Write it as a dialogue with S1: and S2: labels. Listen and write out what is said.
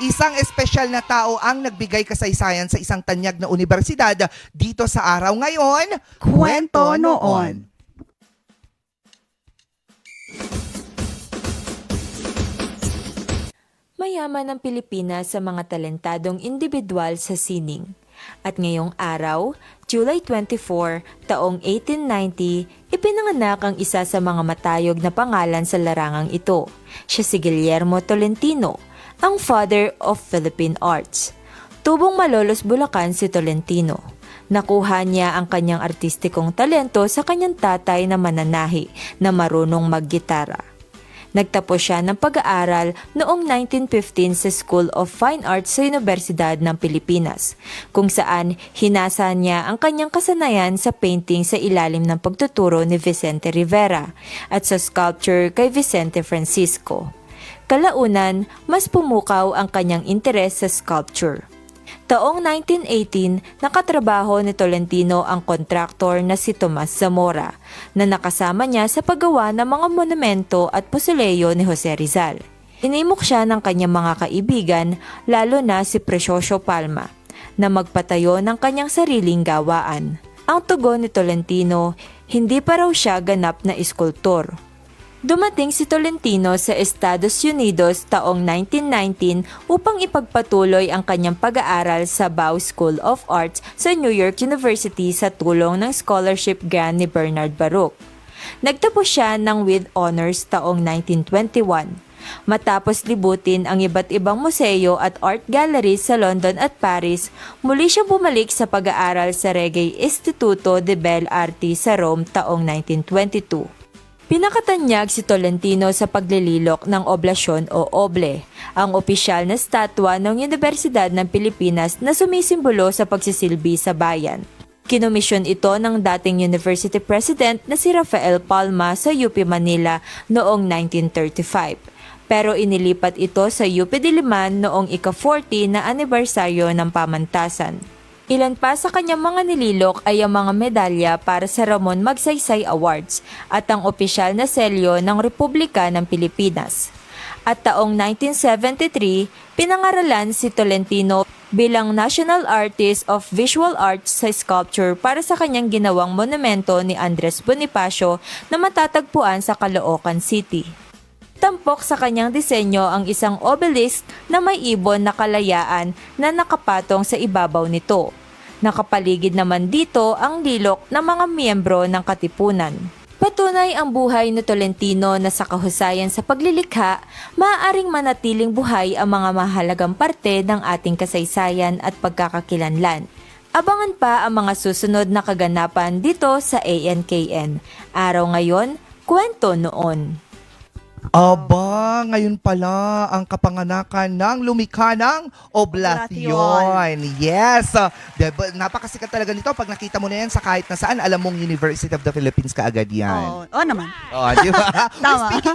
S1: Isang espesyal na tao ang nagbigay kasaysayan sa isang tanyag na universidad dito sa araw ngayon.
S2: Kwento noon.
S3: Mayaman ang Pilipinas sa mga talentadong individual sa sining. At ngayong araw, July 24, taong 1890, ipinanganak ang isa sa mga matayog na pangalan sa larangang ito. Siya si Guillermo Tolentino, ang father of Philippine arts. Tubong Malolos, Bulacan si Tolentino. Nakuha niya ang kanyang artistikong talento sa kanyang tatay na mananahi na marunong maggitara. Nagtapos siya ng pag-aaral noong 1915 sa School of Fine Arts sa Universidad ng Pilipinas, kung saan hinasa niya ang kanyang kasanayan sa painting sa ilalim ng pagtuturo ni Vicente Rivera at sa sculpture kay Vicente Francisco. Kalaunan, mas pumukaw ang kanyang interes sa sculpture. Taong 1918, nakatrabaho ni Tolentino ang kontraktor na si Tomas Zamora, na nakasama niya sa paggawa ng mga monumento at pusileyo ni Jose Rizal. Inimok siya ng kanyang mga kaibigan, lalo na si Precioso Palma, na magpatayo ng kanyang sariling gawaan. Ang tugon ni Tolentino, hindi pa raw siya ganap na iskultor. Dumating si Tolentino sa Estados Unidos taong 1919 upang ipagpatuloy ang kanyang pag-aaral sa Bow School of Arts sa New York University sa tulong ng scholarship grant ni Bernard Baruch. Nagtapos siya ng with honors taong 1921. Matapos libutin ang iba't ibang museo at art galleries sa London at Paris, muli siya bumalik sa pag-aaral sa Reggae Istituto de Belle Arti sa Rome taong 1922. Pinakatanyag si Tolentino sa paglililok ng oblasyon o oble, ang opisyal na statwa ng Universidad ng Pilipinas na sumisimbolo sa pagsisilbi sa bayan. Kinomisyon ito ng dating university president na si Rafael Palma sa UP Manila noong 1935 pero inilipat ito sa UP Diliman noong ika-40 na anibersaryo ng pamantasan. Ilan pa sa kanyang mga nililok ay ang mga medalya para sa Ramon Magsaysay Awards at ang opisyal na selyo ng Republika ng Pilipinas. At taong 1973, pinangaralan si Tolentino bilang National Artist of Visual Arts sa sculpture para sa kanyang ginawang monumento ni Andres Bonifacio na matatagpuan sa Caloocan City. Tampok sa kanyang disenyo ang isang obelisk na may ibon na kalayaan na nakapatong sa ibabaw nito. Nakapaligid naman dito ang lilok ng mga miyembro ng katipunan. Patunay ang buhay ni Tolentino na sa kahusayan sa paglilikha, maaaring manatiling buhay ang mga mahalagang parte ng ating kasaysayan at pagkakakilanlan. Abangan pa ang mga susunod na kaganapan dito sa ANKN. Araw ngayon, kwento noon.
S1: Aba, ngayon pala ang kapanganakan ng lumikha ng oblasyon. Yes. Diba, napakasikat talaga nito. Pag nakita mo na yan sa kahit na saan, alam mong University of the Philippines kaagad yan.
S2: Oo, oo naman.
S1: Oh, di ba?
S2: Tama.
S1: Speaking